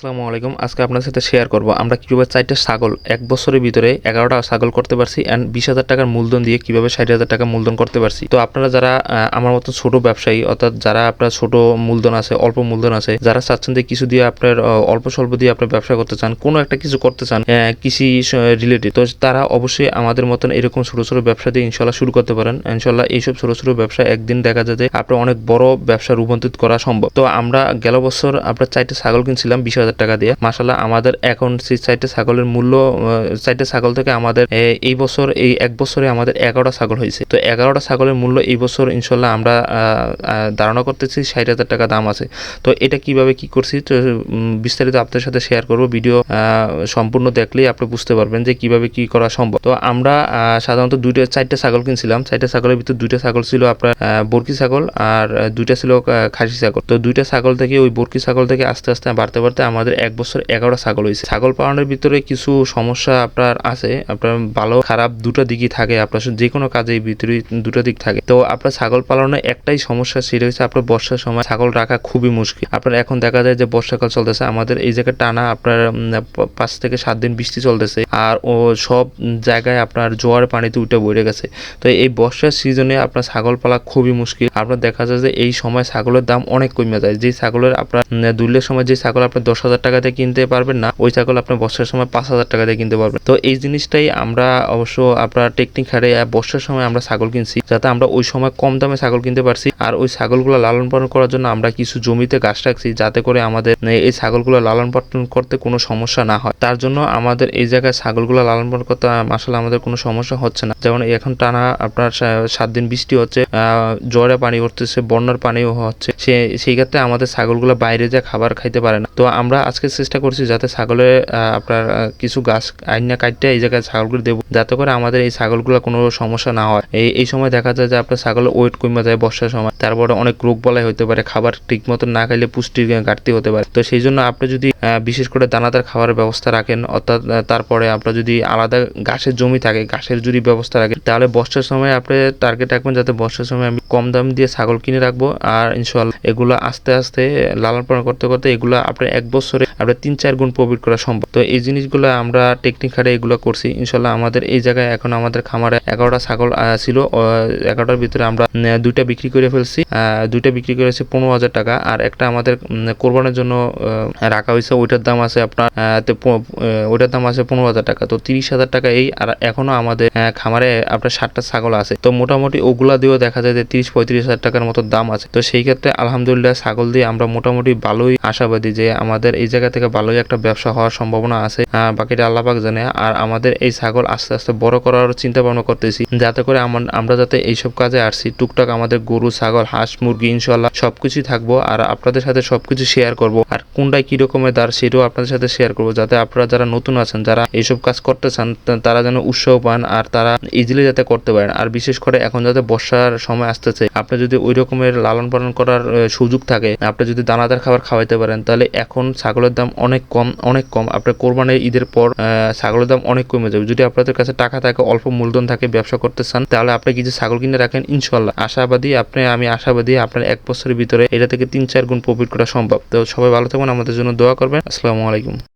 আসসালামু আলাইকুম। আজকে আপনার সাথে শেয়ার করব। আমরা কীভাবে চারটে ছাগল এক বছরের ভিতরে এগারোটা ছাগল করতে পারছি অ্যান্ড বিশ হাজার টাকার মূলধন দিয়ে কীভাবে ষাট হাজার টাকা মূলধন করতে পারছি। তো আপনারা যারা আমার মতো ছোট ব্যবসায়ী, অর্থাৎ যারা আপনার ছোট মূলধন আছে, অল্প মূলধন আছে, যারা চাচ্ছেন যে কিছু দিয়ে আপনার অল্প স্বল্প দিয়ে আপনার ব্যবসা করতে চান, কোনো একটা কিছু করতে চান কৃষি রিলেটেড তো তারা অবশ্যই আমাদের মতন এরকম ছোট ছোট ব্যবসা দিয়ে ইনশাল্লাহ শুরু করতে পারেন। ইনশাল্লাহ এইসব ছোট ছোট ব্যবসা একদিন দেখা যায় যে আপনার অনেক বড় ব্যবসা রূপান্তরিত করা সম্ভব। তো আমরা গেল বছর আপনার চারটে ছাগল কিনছিলাম, বিশ হাজার টাকা দিয়ে। মাসাল্লাহ আমাদের এখন সেই চারটে ছাগলের মূল্য চারটে ছাগল থেকে আমাদের এই বছর, এই এক বছরে আমাদের এগারোটা ছাগল হয়েছে। তো এগারোটা ছাগলের মূল্য এই বছর ইনশাল্লাহ আমরা ধারণা করতেছি ষাট হাজার টাকা দাম আছে। তো এটা কীভাবে কি করছি, তো বিস্তারিত আপনাদের সাথে শেয়ার করব। ভিডিও সম্পূর্ণ দেখলেই আপনি বুঝতে পারবেন যে কীভাবে কি করা সম্ভব। তো আমরা সাধারণত দুইটা, চারটে ছাগল কিনছিলাম। চারটে ছাগলের ভিতর দুইটা ছাগল ছিল আপনার বরকি ছাগল আর দুইটা ছিল খাসি ছাগল। তো দুইটা ছাগল থেকে ওই বরকি ছাগল থেকে আস্তে আস্তে বাড়তে বাড়তে আমাদের এক বছর এগারোটা ছাগল হয়েছে। ছাগল পালনের ভিতরে কিছু সমস্যা আপনার আছে, আপনার ভালো, খারাপ দুটো দিকই থাকে, আপনার যে কোনো কাজে ভিতরে দুটো দিক থাকে। তো আপনার ছাগল পালনে একটাই সমস্যা সেটা হচ্ছে আপনার বর্ষার সময় ছাগল রাখা খুবই মুশকিল। আপনার এখন দেখা যায় যে বর্ষাকাল চলতেছে, আমাদের এই জায়গায় টানা আপনার পাঁচ থেকে সাত দিন বৃষ্টি চলতেছে আর ও সব জায়গায় আপনার জোয়ার পানিতে উঠে বইরে গেছে। তো এই বর্ষার সিজনে আপনার ছাগল পালা খুবই মুশকিল। আপনার দেখা যায় যে এই সময় ছাগলের দাম অনেক কমে যায়। যে ছাগলের আপনার দুলের সময় যে ছাগল আপনার দশ হাজার টাকাতে কিনতে পারবেন না। ওই ছাগল আপনি বর্ষার সময় পাঁচ হাজার টাকা দিয়ে কিনতে পারবেন। তো এই জিনিসটাই আমরা অবশ্য আপনার টেকনিক হারে বর্ষার সময় আমরা ছাগল কিনছি, যাতে আমরা ওই সময় কম দামে ছাগল কিনতে পারছি। আর ওই ছাগলগুলো লালন পালন করার জন্য আমরা কিছু জমিতে গাছ রাখছি, যাতে করে আমাদের এই ছাগলগুলো লালন পালন করতে কোনো সমস্যা না হয়। তার জন্য আমাদের এই জায়গায় ছাগলগুলো লালন পালন করতে মাসাল আমাদের কোনো সমস্যা হচ্ছে না। যেমন এখন টানা আপনার সাত দিন বৃষ্টি হচ্ছে জ্বরে পানি উঠতেছে, বন্যার পানিও হচ্ছে। সে, সেই ক্ষেত্রে আমাদের ছাগলগুলো বাইরে যা খাবার খাইতে পারে না। তো আমরা আজকে চেষ্টা করছি যাতে ছাগলের আপনার কিছু গাছ আইনা কাটতে, এই জায়গায় ছাগলগুলো দেবো। যাতে করে আমাদের এই ছাগলগুলো কোনো সমস্যা না হয়। এই এই সময় দেখা যায় যে আপনার ছাগলের ওয়েট কমে যায় বর্ষার সময়। তারপরে অনেক রোগ বলাই হতে পারে, খাবার ঠিক মতো না খাইলে পুষ্টির ঘাটতি হতে পারে। তো সেই জন্য আপনি যদি বিশেষ করে দানাদার খাবারের ব্যবস্থা রাখেন, অর্থাৎ তারপরে আপনার যদি আলাদা ঘাসের জমি থাকে, ঘাসের যদি ব্যবস্থা রাখেন, তাহলে বর্ষার সময় আপনি টার্গেট রাখবেন যাতে বর্ষার সময় আমি কম দাম দিয়ে ছাগল কিনে রাখব। আর ইনশাল্লাহ এগুলো আস্তে আস্তে লালন পালন করতে করতে এগুলো আপনার এক বছরে আপনার তিন, চার গুণ প্রফিট করা সম্ভব। তো এই জিনিসগুলো আমরা টেকনিক হারে এগুলো করছি। ইনশাল্লাহ আমাদের এই জায়গায় এখন আমাদের খামারে এগারোটা ছাগল ছিল। এগারোটার ভিতরে আমরা দুইটা বিক্রি করে ফেলছি। দুইটা বিক্রি করেছি পনেরো হাজার টাকা। আর একটা আমাদের কোরবানের জন্য রাখা হয়েছে। ওইটার দাম আছে আপনার ওইটার দাম আছে পনেরো হাজার টাকা। তো তিরিশ হাজার টাকা এই, আর এখনও আমাদের খামারে আপনার ষাটটা ছাগল আছে। তো মোটামুটি ওগুলা দিয়েও দেখা যায় যে তিরিশ, পঁয়ত্রিশ হাজার টাকার মতো দাম আছে। তো সেই ক্ষেত্রে আলহামদুলিল্লাহ ছাগল দিয়ে আমরা মোটামুটি ভালোই আশাবাদী যে আমাদের এই জায়গা থেকে ভালোই একটা ব্যবসা হওয়ার সম্ভাবনা আছে। বাকিটা আল্লাপাক জানে। আর আমাদের এই ছাগল আস্তে আস্তে বড় করার চিন্তা ভাবনা করতেছি। যাতে করে আমার- যাতে এইসব কাজে আসছি টুকটাক আমাদের গরু, ছাগল, হাঁস, মুরগি ইনশাল্লাহ সবকিছুই থাকব। আর আপনাদের সাথে সবকিছু শেয়ার করব। আর কোনটাই কি রকমের দার সেটাও আপনাদের সাথে শেয়ার করব। যাতে আপনারা যারা নতুন আছেন, যারা এইসব কাজ করতে চান তারা যেন উৎসাহ পান। আর তারা ইজিলি যাতে করতে পারেন। আর বিশেষ করে এখন যাতে বর্ষার সময় আসতেছে, আপনি যদি ওই রকমের লালন পালন করার সুযোগ থাকে, আপনি যদি দানাদার খাবার খাওয়াইতে পারেন, তাহলে এখন ছাগলের দাম অনেক কম অনেক কম। আপনার কোরবানের ঈদের পর ছাগলের দাম অনেক কমে যাবে। যদি আপনাদের কাছে টাকা থাকে, অল্প মূলধন থাকে, ব্যবসা করতে চান, তাহলে আপনি কিছু ছাগল কিনে রাখেন ইনশাল্লাহ আশাবাদী, আপনি, আমি আশাবাদী আপনার এক বছরের ভিতরে এটা থেকে তিন, চার গুণ প্রফিট করা সম্ভব। তো সবাই ভালো থাকবেন, আমাদের জন্য দোয়া করবেন। আসসালামু আলাইকুম।